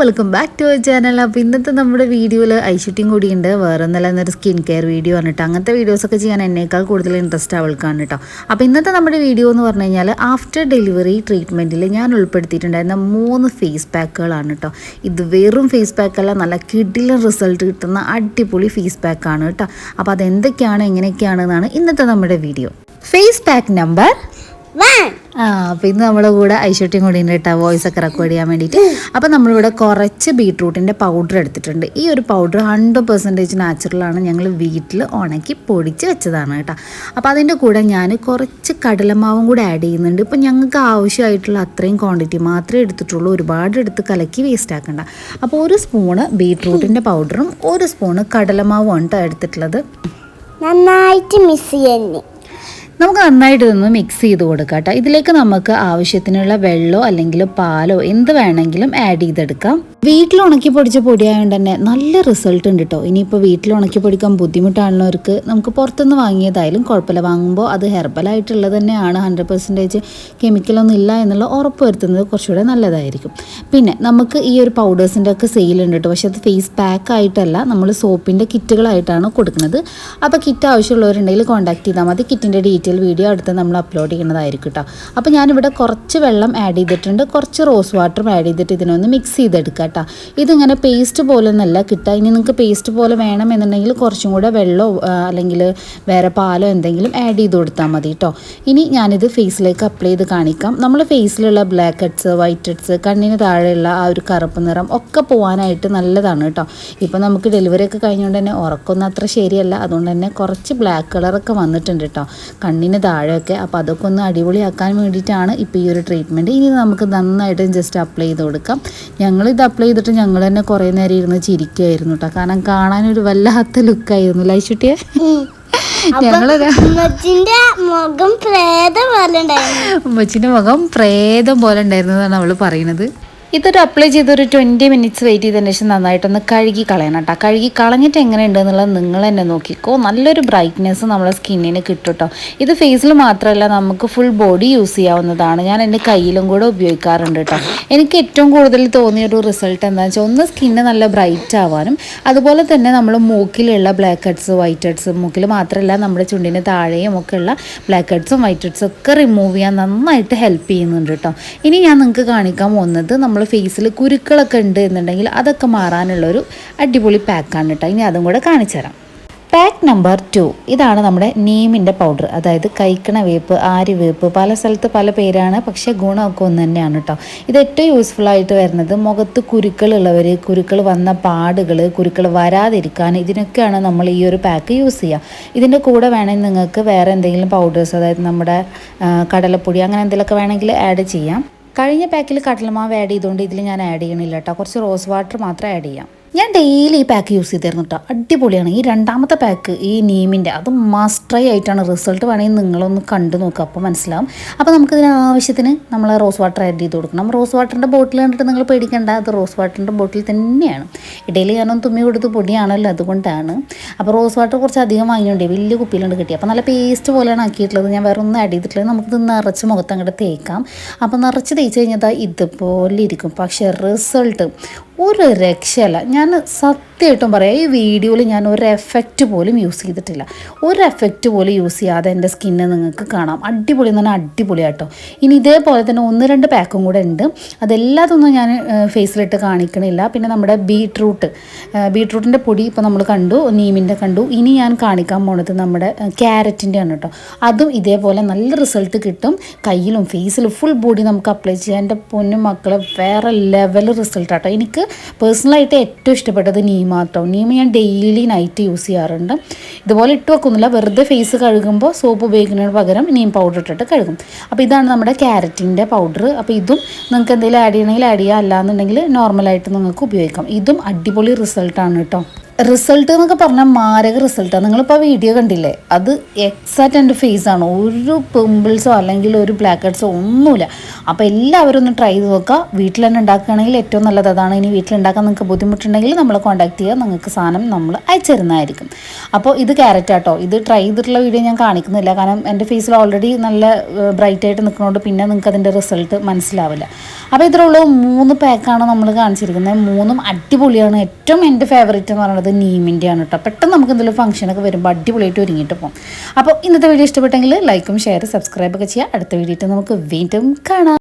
Welcome back to our channel അപ്പോൾ ഇന്നത്തെ നമ്മുടെ വീഡിയോയിൽ ഐഷൂട്ടിയും കൂടിയുണ്ട്. വേറെ ഒന്നല്ല സ്കിൻ കെയർ വീഡിയോ ആണ് കേട്ടോ അങ്ങനത്തെ വീഡിയോസൊക്കെ ചെയ്യാൻ എന്നേക്കാൾ കൂടുതൽ ഇൻട്രസ്റ്റ് അവൾക്കാണ് കേട്ടോ അപ്പോൾ ഇന്നത്തെ നമ്മുടെ വീഡിയോ എന്ന് പറഞ്ഞു കഴിഞ്ഞാൽ ആഫ്റ്റർ ഡെലിവറി ട്രീറ്റ്മെന്റിൽ ഞാൻ ഉൾപ്പെടുത്തിയിട്ടുണ്ടായിരുന്ന മൂന്ന് ഫേസ് പാക്കുകളാണ് കേട്ടോ ഇത് വെറും ഫേസ് പാക്കല്ല നല്ല കിഡിലും റിസൾട്ട് കിട്ടുന്ന അടിപൊളി ഫേസ് പാക്കാണ് കേട്ടോ അപ്പോൾ അതെന്തൊക്കെയാണ് എങ്ങനെയൊക്കെയാണെന്നാണ് ഇന്നത്തെ നമ്മുടെ വീഡിയോ ഫേസ് പാക്ക് നമ്പർ ആ ഇന്ന് നമ്മുടെ കൂടെ ഐശ്വട്ടിയും കൂടി ഉണ്ട് കേട്ടോ വോയിസ് ഒക്കെ റെക്കോർഡ് ചെയ്യാൻ വേണ്ടിയിട്ട്. അപ്പോൾ നമ്മളിവിടെ കുറച്ച് ബീട്രൂട്ടിന്റെ പൗഡർ എടുത്തിട്ടുണ്ട്. ഈ ഒരു പൗഡർ ഹൺഡ്രഡ് പെർസെന്റേജ് നാച്ചുറലാണ് ഞങ്ങൾ വീട്ടിൽ ഉണക്കി പൊടിച്ച് വെച്ചതാണ് കേട്ടോ. അപ്പോൾ അതിന്റെ കൂടെ ഞാൻ കുറച്ച് കടലമാവും കൂടെ ആഡ് ചെയ്യുന്നുണ്ട്. ഇപ്പോൾ ഞങ്ങൾക്ക് ആവശ്യമായിട്ടുള്ള അത്രയും ക്വാണ്ടിറ്റി മാത്രമേ എടുത്തിട്ടുള്ളൂ. ഒരുപാട് എടുത്ത് കലക്കി വേസ്റ്റ് ആക്കണ്ട. അപ്പോൾ ഒരു സ്പൂണ് ബീട്രൂട്ടിന്റെ പൗഡറും ഒരു സ്പൂണ് കടലമാവും ആണ് എടുത്തിട്ടുള്ളത്. നന്നായിട്ട് മിസ് ചെയ്യുന്നു. നമുക്ക് നന്നായിട്ട് ഇതൊന്ന് മിക്സ് ചെയ്ത് കൊടുക്കാം കേട്ടോ. ഇതിലേക്ക് നമുക്ക് ആവശ്യത്തിനുള്ള വെള്ളമോ അല്ലെങ്കിൽ പാലോ എന്ത് വേണമെങ്കിലും ആഡ് ചെയ്തെടുക്കാം. വീട്ടിൽ ഉണക്കി പൊടിച്ച പൊടിയായതുകൊണ്ട് തന്നെ നല്ല റിസൾട്ട് ഉണ്ട് കേട്ടോ. ഇനിയിപ്പോൾ വീട്ടിൽ ഉണക്കി പൊടിക്കാൻ ബുദ്ധിമുട്ടാണുള്ളവർക്ക് നമുക്ക് പുറത്തുനിന്ന് വാങ്ങിയതായാലും കുഴപ്പമില്ല. വാങ്ങുമ്പോൾ അത് ഹെർബലായിട്ടുള്ളത് തന്നെയാണ്. ഹൺഡ്രഡ് പെർസെന്റേജ് കെമിക്കലൊന്നും ഇല്ല എന്നുള്ള ഉറപ്പ് വരുത്തുന്നത് കുറച്ചുകൂടെ നല്ലതായിരിക്കും. പിന്നെ നമുക്ക് ഈ ഒരു പൗഡേഴ്സിന്റെ ഒക്കെ സെയിൽ ഉണ്ട് കേട്ടോ. പക്ഷേ അത് ഫേസ് പാക്ക് ആയിട്ടല്ല. നമ്മൾ സോപ്പിന്റെ കിറ്റുകളായിട്ടാണ് കൊടുക്കുന്നത്. അപ്പോൾ കിറ്റ് ആവശ്യമുള്ളവരുണ്ടെങ്കിൽ കോൺടാക്ട് ചെയ്താൽ മതി. കിറ്റിന്റെ ഡീറ്റെയിൽ വീഡിയോ അടുത്ത് നമ്മൾ അപ്ലോഡ് ചെയ്യുന്നതായിരിക്കും കേട്ടോ അപ്പോൾ ഞാനിവിടെ കുറച്ച് വെള്ളം ആഡ് ചെയ്തിട്ടുണ്ട്. കുറച്ച് റോസ് വാട്ടറും ആഡ് ചെയ്തിട്ട് ഇതിനൊന്ന് മിക്സ് ചെയ്തെടുക്കുക കേട്ടോ ഇതിങ്ങനെ പേസ്റ്റ് പോലെ ഒന്നല്ല കിട്ടുക. ഇനി നിങ്ങൾക്ക് പേസ്റ്റ് പോലെ വേണമെന്നുണ്ടെങ്കിൽ കുറച്ചും കൂടെ വെള്ളമോ അല്ലെങ്കിൽ വേറെ പാലോ എന്തെങ്കിലും ആഡ് ചെയ്ത് കൊടുത്താൽ മതി കേട്ടോ ഇനി ഞാനിത് ഫേസിലേക്ക് അപ്ലൈ ചെയ്ത് കാണിക്കാം. നമ്മൾ ഫേസിലുള്ള ബ്ലാക്ക് ഹെഡ്സ് വൈറ്റ് ഹെഡ്സ് കണ്ണിന് താഴെയുള്ള ആ ഒരു കറുപ്പ് നിറം ഒക്കെ പോകാനായിട്ട് നല്ലതാണ് കേട്ടോ ഇപ്പോൾ നമുക്ക് ഡെലിവറി ഒക്കെ കഴിഞ്ഞുകൊണ്ട് തന്നെ ഉറക്കമൊന്നും അത്ര ശരിയല്ല. അതുകൊണ്ട് തന്നെ കുറച്ച് ബ്ലാക്ക് കളറൊക്കെ വന്നിട്ടുണ്ട് കേട്ടോ കണ്ണിന് താഴെയൊക്കെ. അപ്പോൾ അതൊക്കെ ഒന്ന് അടിപൊളിയാക്കാൻ വേണ്ടിയിട്ടാണ് ഇപ്പോൾ ഈ ഒരു ട്രീറ്റ്മെന്റ് ഇനി നമുക്ക് നന്നായിട്ട് ജസ്റ്റ് അപ്ലൈ ചെയ്ത് കൊടുക്കാം. ഞങ്ങൾ ഇത് അപ്ലൈ ചെയ്തിട്ട് ഞങ്ങൾ തന്നെ കുറേ നേരം ഇരുന്ന് ചിരിക്കുമായിരുന്നു കേട്ടോ കാരണം കാണാനൊരു വല്ലാത്ത ലുക്കായിരുന്നു ലൈശുട്ടിയെ ഉമ്മച്ചിന്റെ മുഖം പ്രേത പോലെ ഉണ്ടായിരുന്നു. ഉമ്മച്ചിന്റെ മുഖം പ്രേതം പോലെ ഉണ്ടായിരുന്നു എന്നാണ് അവൾ പറയുന്നത് ഇതൊരു അപ്ലൈ ചെയ്ത് ഒരു ട്വന്റി മിനിറ്റ്സ് വെയിറ്റ് ചെയ്തതിന് ശേഷം നന്നായിട്ടൊന്ന് കഴുകി കളയണം കേട്ടോ കഴുകി കളഞ്ഞിട്ട് എങ്ങനെയുണ്ട് എന്നുള്ളത് നിങ്ങൾ തന്നെ നോക്കിക്കോ. നല്ലൊരു ബ്രൈറ്റ്നെസ് നമ്മളെ സ്കിന്നിന് കിട്ടും കേട്ടോ ഇത് ഫേസിൽ മാത്രമല്ല നമുക്ക് ഫുൾ ബോഡി യൂസ് ചെയ്യാവുന്നതാണ്. ഞാൻ എന്റെ കയ്യിലും കൂടെ ഉപയോഗിക്കാറുണ്ട് കേട്ടോ എനിക്ക് ഏറ്റവും കൂടുതൽ തോന്നിയ ഒരു റിസൾട്ട് എന്താണെന്ന് വെച്ചാൽ ഒന്ന് സ്കിന്ന് നല്ല ബ്രൈറ്റ് ആവാനും അതുപോലെ തന്നെ നമ്മൾ മൂക്കിലുള്ള ബ്ലാക്ക് ഹെഡ്സ് വൈറ്റ് ഹെഡ്സ് മൂക്കിൽ മാത്രമല്ല നമ്മുടെ ചുണ്ടിന് താഴെയും ഒക്കെ ഉള്ള ബ്ലാക്ക് ഹെഡ്സും വൈറ്റ് ഹെഡ്സും ഒക്കെ റിമൂവ് ചെയ്യാൻ നന്നായിട്ട് ഹെൽപ്പ് ചെയ്യുന്നുണ്ട് കേട്ടോ ഇനി ഞാൻ നിങ്ങൾക്ക് കാണിക്കാൻ പോകുന്നത് നമ്മൾ ഫേസിൽ കുരുക്കളൊക്കെ ഉണ്ട് എന്നുണ്ടെങ്കിൽ അതൊക്കെ മാറാനുള്ളൊരു അടിപൊളി പാക്കാണ് കേട്ടോ ഇനി അതും കൂടെ കാണിച്ചു തരാം. പാക്ക് നമ്പർ ടു ഇതാണ് നമ്മുടെ നീമിന്റെ പൗഡർ അതായത് കൈക്കണ വേപ്പ് ആരി വേപ്പ് പല സ്ഥലത്ത് പല പേരാണ് പക്ഷേ ഗുണമൊക്കെ ഒന്ന് തന്നെയാണ് കേട്ടോ ഇത് ഏറ്റവും യൂസ്ഫുൾ ആയിട്ട് വരുന്നത് മുഖത്ത് കുരുക്കളുള്ളവർ കുരുക്കൾ വന്ന പാടുകൾ കുരുക്കൾ വരാതിരിക്കാൻ ഇതിനൊക്കെയാണ് നമ്മൾ ഈ ഒരു പാക്ക് യൂസ് ചെയ്യുക ഇതിന്റെ കൂടെ വേണമെങ്കിൽ നിങ്ങൾക്ക് വേറെ എന്തെങ്കിലും പൗഡേഴ്സ് അതായത് നമ്മുടെ കടലപ്പൊടി അങ്ങനെ എന്തെങ്കിലുമൊക്കെ വേണമെങ്കിൽ ആഡ് ചെയ്യാം. കഴിഞ്ഞ പാക്കിൽ കടലമാവ് ആഡ് ചെയ്തുകൊണ്ട് ഇതിൽ ഞാൻ ആഡ് ചെയ്യണില്ല കേട്ടോ കുറച്ച് റോസ് വാട്ടർ മാത്രം ആഡ് ചെയ്യാം. ഞാൻ ഡെയിലി ഈ പാക്ക് യൂസ് ചെയ്തിരുന്നു കേട്ടോ അടിപൊളിയാണ്. ഈ രണ്ടാമത്തെ പാക്ക് ഈ നീമിന്റെ അത് മസ്റ്റ്രൈ ആയിട്ടാണ് റിസൾട്ട് വേണമെങ്കിൽ നിങ്ങളൊന്ന് കണ്ടു നോക്കുക അപ്പോൾ മനസ്സിലാവും. അപ്പോൾ നമുക്കിതിന് ആവശ്യത്തിന് നമ്മൾ റോസ് വാട്ടർ ആഡ് ചെയ്ത് കൊടുക്കണം. റോസ് വാട്ടറിന്റെ ബോട്ടിൽ കണ്ടിട്ട് നിങ്ങൾ പേടിക്കേണ്ട അത് റോസ് വാട്ടറിന്റെ ബോട്ടിൽ തന്നെയാണ്. ഇടയിൽ ഞാനൊന്ന് തുമ്മി കൊടുത്ത് പൊടിയാണല്ലോ അതുകൊണ്ടാണ്. അപ്പോൾ റോസ് വാട്ടർ കുറച്ച് അധികം വാങ്ങിയിട്ടുണ്ട്. വലിയ കുപ്പിയിലുണ്ട് കിട്ടി. അപ്പോൾ നല്ല പേസ്റ്റ് പോലെയാണ് ആക്കിയിട്ടുള്ളത്. ഞാൻ വേറെ ഒന്നും ആഡ് ചെയ്തിട്ടില്ല. നമുക്കിത് നിറച്ച് മുഖത്ത് അങ്ങോട്ട് തേക്കാം. അപ്പോൾ നിറച്ച് തേച്ച് കഴിഞ്ഞാൽ ഇതുപോലെ ഇരിക്കും. പക്ഷേ റിസൾട്ട് ഒരു രക്ഷയല്ല. ഞാൻ സത്യമായിട്ടും പറയാം ഈ വീഡിയോയിൽ ഞാൻ ഒരു എഫക്റ്റ് പോലും യൂസ് ചെയ്തിട്ടില്ല. ഒരു എഫക്റ്റ് പോലും യൂസ് ചെയ്യാതെ എന്റെ സ്കിന്നെ നിങ്ങൾക്ക് കാണാം. അടിപൊളി എന്ന് പറഞ്ഞാൽ അടിപൊളിയാട്ടോ. ഇനി ഇതേപോലെ തന്നെ ഒന്ന് രണ്ട് പാക്കും കൂടെ ഉണ്ട്. അതെല്ലാതൊന്നും ഞാൻ ഫേസിലിട്ട് കാണിക്കണില്ല. പിന്നെ നമ്മുടെ ബീട്രൂട്ട് ബീട്രൂട്ടിന്റെ പൊടി ഇപ്പോൾ നമ്മൾ കണ്ടു നീമിന്റെ കണ്ടു. ഇനി ഞാൻ കാണിക്കാൻ പോണത് നമ്മുടെ ക്യാരറ്റിന്റെ ആണ് കേട്ടോ അതും ഇതേപോലെ നല്ല റിസൾട്ട് കിട്ടും. കയ്യിലും ഫേസിലും ഫുൾ ബോഡി നമുക്ക് അപ്ലൈ ചെയ്യാന്റെ പൊന്നും മക്കളെ വേറെ ലെവൽ റിസൾട്ട് ആട്ടോ. എനിക്ക് പേഴ്സണലായിട്ട് ഏറ്റവും ഇഷ്ടപ്പെട്ടത് നീമാട്ടോ നീമ ഞാൻ ഡെയിലി നൈറ്റ് യൂസ് ചെയ്യാറുണ്ട്. ഇതുപോലെ ഇട്ട് വെക്കുന്നില്ല. വെറുതെ ഫേസ് കഴുകുമ്പോൾ സോപ്പ് ഉപയോഗിക്കുന്നതിന് പകരം നീം പൗഡർ ഇട്ടിട്ട് കഴുകും. അപ്പോൾ ഇതാണ് നമ്മുടെ ക്യാരറ്റിന്റെ പൗഡർ അപ്പോൾ ഇതും നിങ്ങൾക്ക് എന്തെങ്കിലും ആഡ് ചെയ്യണമെങ്കിൽ ആഡ് ചെയ്യാം. അല്ലാന്നുണ്ടെങ്കിൽ നോർമലായിട്ട് നിങ്ങൾക്ക് ഉപയോഗിക്കാം. ഇതും അടിപൊളി റിസൾട്ടാണ് കേട്ടോ. റിസൾട്ട് എന്നൊക്കെ പറഞ്ഞാൽ മാരക റിസൾട്ടാണ് നിങ്ങളിപ്പോൾ വീഡിയോ കണ്ടില്ലേ? അത് എക്സാക്റ്റ് എന്റെ ആണ്. ഒരു പിമ്പിൾസോ അല്ലെങ്കിൽ ഒരു ബ്ലാക്ക് ഹെഡ്സോ ഒന്നുമില്ല. അപ്പോൾ എല്ലാവരും ഒന്ന് ട്രൈ ചെയ്ത് നോക്കുക. വീട്ടിൽ തന്നെ ഉണ്ടാക്കുകയാണെങ്കിൽ ഏറ്റവും നല്ലത് അതാണ്. ഇനി വീട്ടിലുണ്ടാക്കാൻ നിങ്ങൾക്ക് ബുദ്ധിമുട്ടുണ്ടെങ്കിൽ നമ്മളെ കോൺടാക്ട് ചെയ്യുക. നിങ്ങൾക്ക് സാധനം നമ്മൾ അയച്ചു തരുന്നതായിരിക്കും അപ്പോൾ ഇത് ക്യാരറ്റ് ആട്ടോ. ഇത് ട്രൈ ചെയ്തിട്ടുള്ള വീഡിയോ ഞാൻ കാണിക്കുന്നില്ല. കാരണം എന്റെ ഫേസിൽ ഓൾറെഡി നല്ല ബ്രൈറ്റ് ആയിട്ട് നിൽക്കുന്നതുകൊണ്ട് പിന്നെ നിങ്ങൾക്ക് അതിന്റെ റിസൾട്ട് മനസ്സിലാവില്ല. അപ്പോൾ ഇതിലുള്ള മൂന്ന് പാക്കാണ് നമ്മൾ കാണിച്ചിരിക്കുന്നത്. മൂന്നും അടിപൊളിയാണ്. ഏറ്റവും എന്റെ ഫേവറേറ്റ് എന്ന് പറയുന്നത് നീമിന്റെ ആണ് കേട്ടോ പെട്ടെന്ന് നമുക്ക് എന്തെങ്കിലും ഫംഗ്ഷനൊക്കെ വരുമ്പോൾ അടിപൊളിയായിട്ട് ഒരുങ്ങിയിട്ട് പോകും അപ്പോൾ ഇന്നത്തെ വീഡിയോ ഇഷ്ടപ്പെട്ടെങ്കിൽ ലൈക്കും ഷെയർ സബ്സ്ക്രൈബ് ഒക്കെ ചെയ്യുക അടുത്ത വീഡിയോ നമുക്ക് വീണ്ടും കാണാം.